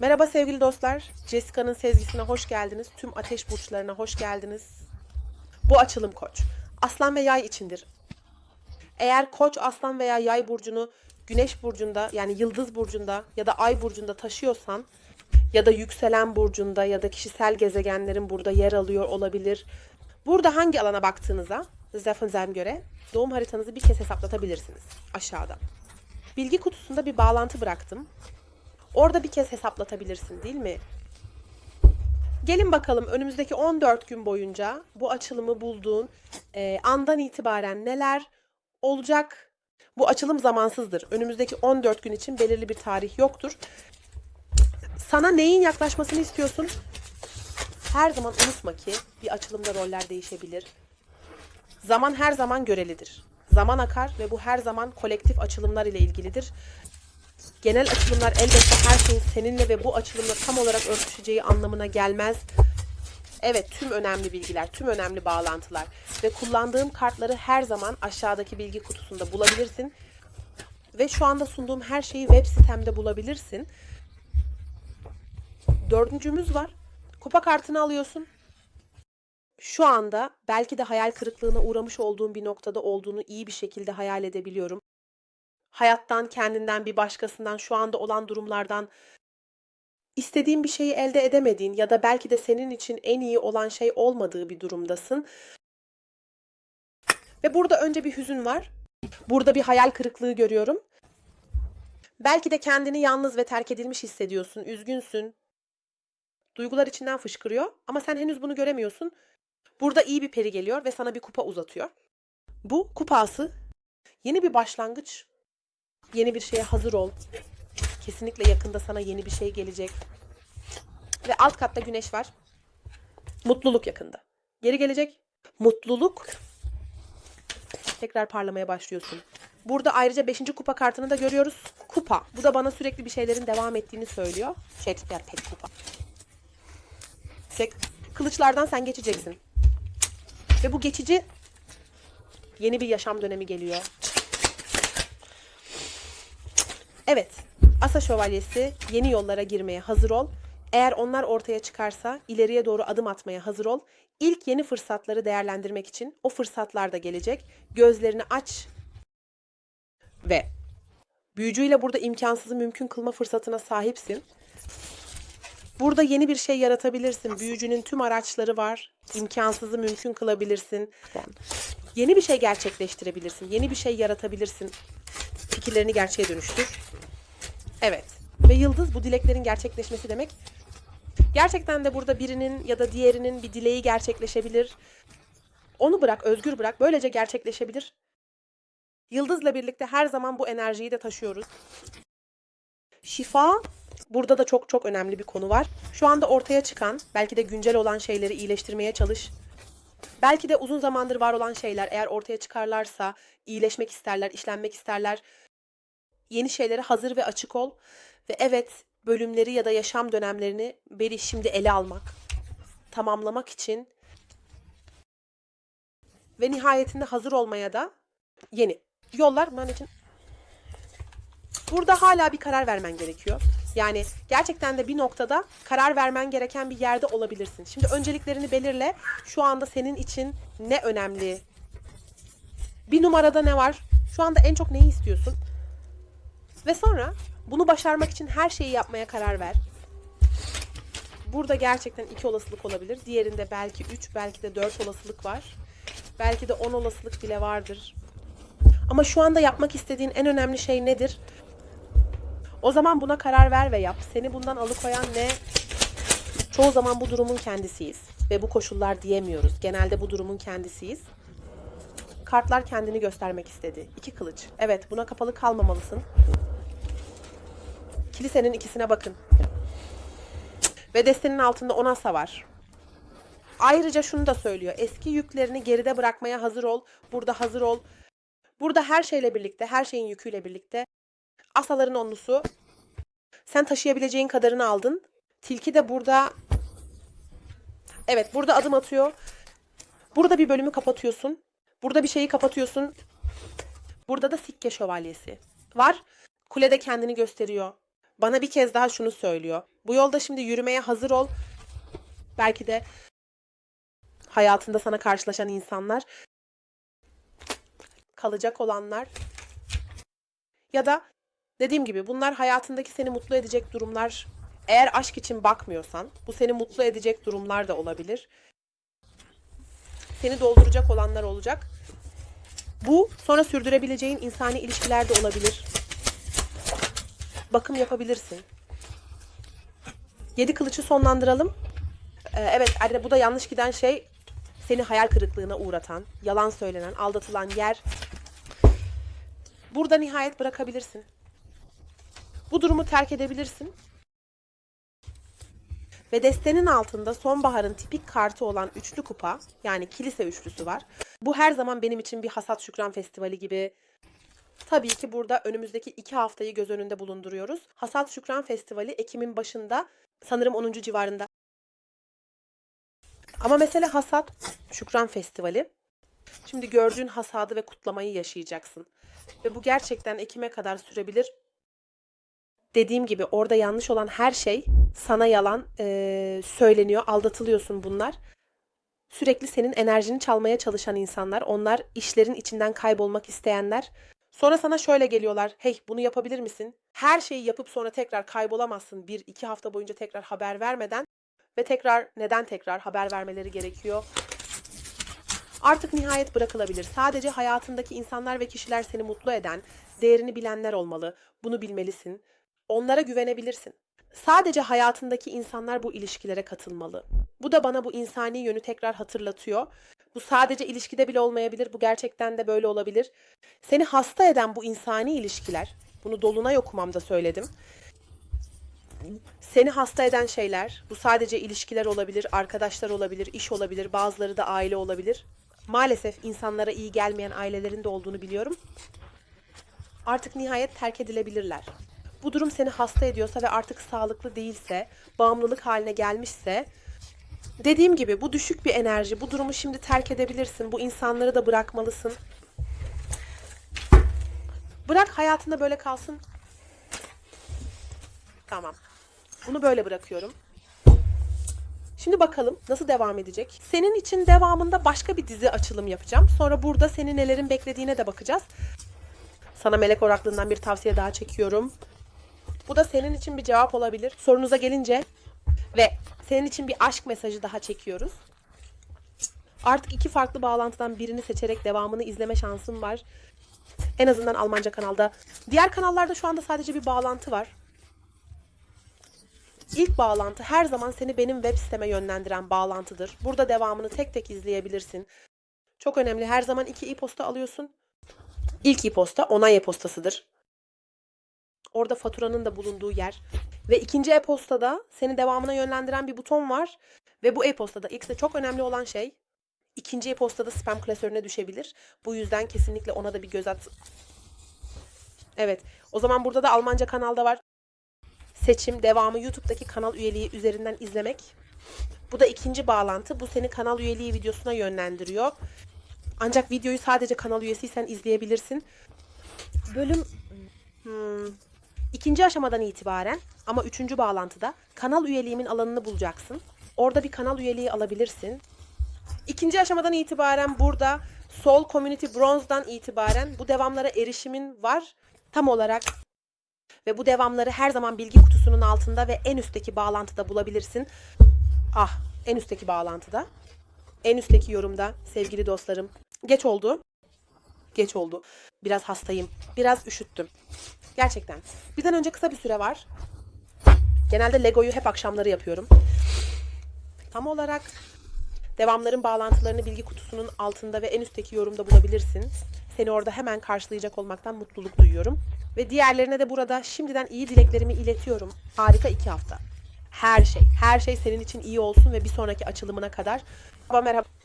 Merhaba sevgili dostlar. Jessica'nın sezgisine hoş geldiniz. Tüm ateş burçlarına hoş geldiniz. Bu açılım koç. Aslan ve yay içindir. Eğer koç, aslan veya yay burcunu güneş burcunda yani yıldız burcunda ya da ay burcunda taşıyorsan ya da yükselen burcunda ya da kişisel gezegenlerin burada yer alıyor olabilir. Burada hangi alana baktığınıza Zefenzem göre doğum haritanızı bir kez hesaplatabilirsiniz aşağıda. Bilgi kutusunda bir bağlantı bıraktım. Orada bir kez hesaplatabilirsin değil mi? Gelin bakalım önümüzdeki 14 gün boyunca bu açılımı bulduğun e, andan itibaren neler olacak? Bu açılım zamansızdır. Önümüzdeki 14 gün için belirli bir tarih yoktur. Sana neyin yaklaşmasını istiyorsun? Her zaman unutma ki bir açılımda roller değişebilir. Zaman her zaman görelidir. Zaman akar ve bu her zaman kolektif açılımlar ile ilgilidir. Genel açılımlar elbette her şeyin seninle ve bu açılımla tam olarak örtüşeceği anlamına gelmez. Evet tüm önemli bilgiler, tüm önemli bağlantılar ve kullandığım kartları her zaman aşağıdaki bilgi kutusunda bulabilirsin. Ve şu anda sunduğum her şeyi web sitemde bulabilirsin. Dördüncümüz var. Kupa kartını alıyorsun. Şu anda belki de hayal kırıklığına uğramış olduğun bir noktada olduğunu iyi bir şekilde hayal edebiliyorum. Hayattan, kendinden, bir başkasından, şu anda olan durumlardan istediğin bir şeyi elde edemediğin ya da belki de senin için en iyi olan şey olmadığı bir durumdasın. Ve burada önce bir hüzün var. Burada bir hayal kırıklığı görüyorum. Belki de kendini yalnız ve terk edilmiş hissediyorsun, üzgünsün. Duygular içinden fışkırıyor ama sen henüz bunu göremiyorsun. Burada iyi bir peri geliyor ve sana bir kupa uzatıyor. Bu kupası yeni bir başlangıç, yeni bir şeye hazır ol. Kesinlikle yakında sana yeni bir şey gelecek. Ve alt katta güneş var. Mutluluk yakında. Geri gelecek. Mutluluk. Tekrar parlamaya başlıyorsun. Burada ayrıca 5. kupa kartını da görüyoruz. Kupa. Bu da bana sürekli bir şeylerin devam ettiğini söylüyor. Şey, ya tek kupa. Tek. Kılıçlardan sen geçeceksin. Ve bu geçici yeni bir yaşam dönemi geliyor. Evet. Asa Şövalyesi yeni yollara girmeye hazır ol. Eğer onlar ortaya çıkarsa ileriye doğru adım atmaya hazır ol. İlk yeni fırsatları değerlendirmek için o fırsatlar da gelecek. Gözlerini aç ve büyücüyle burada imkansızı mümkün kılma fırsatına sahipsin. Burada yeni bir şey yaratabilirsin. Büyücünün tüm araçları var. İmkansızı mümkün kılabilirsin. Yeni bir şey gerçekleştirebilirsin. Yeni bir şey yaratabilirsin. Fikirlerini gerçeğe dönüştür. Evet. Ve yıldız bu dileklerin gerçekleşmesi demek. Gerçekten de burada birinin ya da diğerinin bir dileği gerçekleşebilir. Onu bırak, özgür bırak. Böylece gerçekleşebilir. Yıldızla birlikte her zaman bu enerjiyi de taşıyoruz. Şifa burada da çok çok önemli bir konu var. Şu anda ortaya çıkan, belki de güncel olan şeyleri iyileştirmeye çalış. Belki de uzun zamandır var olan şeyler eğer ortaya çıkarlarsa iyileşmek isterler, işlenmek isterler. Yeni şeylere hazır ve açık ol. Ve evet bölümleri ya da yaşam dönemlerini beri şimdi ele almak, tamamlamak için ve nihayetinde hazır olmaya da yeni yollar bunun için burada hala bir karar vermen gerekiyor. Yani gerçekten de bir noktada karar vermen gereken bir yerde olabilirsin. Şimdi önceliklerini belirle. Şu anda senin için ne önemli? Bir numarada ne var? Şu anda en çok neyi istiyorsun? Ve sonra bunu başarmak için her şeyi yapmaya karar ver. Burada gerçekten iki olasılık olabilir. Diğerinde belki üç, belki de dört olasılık var. Belki de on olasılık bile vardır. Ama şu anda yapmak istediğin en önemli şey nedir? O zaman buna karar ver ve yap. Seni bundan alıkoyan ne? Çoğu zaman bu durumun kendisiyiz. Ve bu koşullar diyemiyoruz. Genelde bu durumun kendisiyiz. Kartlar kendini göstermek istedi. İki kılıç. Evet buna kapalı kalmamalısın. Kilisenin ikisine bakın. Ve destenin altında Onasa var. Ayrıca şunu da söylüyor. Eski yüklerini geride bırakmaya hazır ol. Burada hazır ol. Burada her şeyle birlikte, her şeyin yüküyle birlikte asaların onlusu. Sen taşıyabileceğin kadarını aldın. Tilki de burada Evet, burada adım atıyor. Burada bir bölümü kapatıyorsun. Burada bir şeyi kapatıyorsun. Burada da sikke şövalyesi var. Kulede kendini gösteriyor. Bana bir kez daha şunu söylüyor. Bu yolda şimdi yürümeye hazır ol. Belki de hayatında sana karşılaşan insanlar, kalacak olanlar ya da dediğim gibi bunlar hayatındaki seni mutlu edecek durumlar. Eğer aşk için bakmıyorsan bu seni mutlu edecek durumlar da olabilir. Seni dolduracak olanlar olacak. Bu sonra sürdürebileceğin insani ilişkiler de olabilir. Bakım yapabilirsin. Yedi kılıçı sonlandıralım. Ee, evet anne bu da yanlış giden şey seni hayal kırıklığına uğratan, yalan söylenen, aldatılan yer. Burada nihayet bırakabilirsin. Bu durumu terk edebilirsin. Ve destenin altında sonbaharın tipik kartı olan üçlü kupa yani kilise üçlüsü var. Bu her zaman benim için bir hasat şükran festivali gibi. Tabii ki burada önümüzdeki iki haftayı göz önünde bulunduruyoruz. Hasat Şükran Festivali Ekim'in başında sanırım 10. civarında. Ama mesela Hasat Şükran Festivali. Şimdi gördüğün hasadı ve kutlamayı yaşayacaksın. Ve bu gerçekten Ekim'e kadar sürebilir. Dediğim gibi orada yanlış olan her şey sana yalan eee, söyleniyor, aldatılıyorsun bunlar. Sürekli senin enerjini çalmaya çalışan insanlar, onlar işlerin içinden kaybolmak isteyenler. Sonra sana şöyle geliyorlar, hey bunu yapabilir misin? Her şeyi yapıp sonra tekrar kaybolamazsın bir iki hafta boyunca tekrar haber vermeden ve tekrar neden tekrar haber vermeleri gerekiyor? Artık nihayet bırakılabilir. Sadece hayatındaki insanlar ve kişiler seni mutlu eden, değerini bilenler olmalı. Bunu bilmelisin. Onlara güvenebilirsin. Sadece hayatındaki insanlar bu ilişkilere katılmalı. Bu da bana bu insani yönü tekrar hatırlatıyor. Bu sadece ilişkide bile olmayabilir. Bu gerçekten de böyle olabilir. Seni hasta eden bu insani ilişkiler, bunu dolunay okumamda söyledim. Seni hasta eden şeyler, bu sadece ilişkiler olabilir, arkadaşlar olabilir, iş olabilir, bazıları da aile olabilir. Maalesef insanlara iyi gelmeyen ailelerin de olduğunu biliyorum. Artık nihayet terk edilebilirler. Bu durum seni hasta ediyorsa ve artık sağlıklı değilse, bağımlılık haline gelmişse, dediğim gibi bu düşük bir enerji. Bu durumu şimdi terk edebilirsin. Bu insanları da bırakmalısın. Bırak hayatında böyle kalsın. Tamam. Bunu böyle bırakıyorum. Şimdi bakalım nasıl devam edecek. Senin için devamında başka bir dizi açılım yapacağım. Sonra burada seni nelerin beklediğine de bakacağız. Sana melek oraklığından bir tavsiye daha çekiyorum. Bu da senin için bir cevap olabilir. Sorunuza gelince ve senin için bir aşk mesajı daha çekiyoruz. Artık iki farklı bağlantıdan birini seçerek devamını izleme şansın var. En azından Almanca kanalda. Diğer kanallarda şu anda sadece bir bağlantı var. İlk bağlantı her zaman seni benim web siteme yönlendiren bağlantıdır. Burada devamını tek tek izleyebilirsin. Çok önemli. Her zaman iki e-posta alıyorsun. İlk e-posta onay e-postasıdır. Orada faturanın da bulunduğu yer. Ve ikinci e-postada seni devamına yönlendiren bir buton var. Ve bu e-postada X'de çok önemli olan şey ikinci e-postada spam klasörüne düşebilir. Bu yüzden kesinlikle ona da bir göz at. Evet. O zaman burada da Almanca kanalda var. Seçim, devamı YouTube'daki kanal üyeliği üzerinden izlemek. Bu da ikinci bağlantı. Bu seni kanal üyeliği videosuna yönlendiriyor. Ancak videoyu sadece kanal üyesiysen izleyebilirsin. Bölüm hmm, ikinci aşamadan itibaren ama üçüncü bağlantıda kanal üyeliğimin alanını bulacaksın. Orada bir kanal üyeliği alabilirsin. İkinci aşamadan itibaren burada Sol Community Bronze'dan itibaren bu devamlara erişimin var. Tam olarak ve bu devamları her zaman bilgi kutusunun altında ve en üstteki bağlantıda bulabilirsin. Ah, en üstteki bağlantıda. En üstteki yorumda sevgili dostlarım. Geç oldu. Geç oldu. Biraz hastayım. Biraz üşüttüm. Gerçekten. Birden önce kısa bir süre var. Genelde Lego'yu hep akşamları yapıyorum. Tam olarak devamların bağlantılarını bilgi kutusunun altında ve en üstteki yorumda bulabilirsin. Seni orada hemen karşılayacak olmaktan mutluluk duyuyorum. Ve diğerlerine de burada şimdiden iyi dileklerimi iletiyorum. Harika iki hafta. Her şey, her şey senin için iyi olsun ve bir sonraki açılımına kadar. Merhaba, merhaba.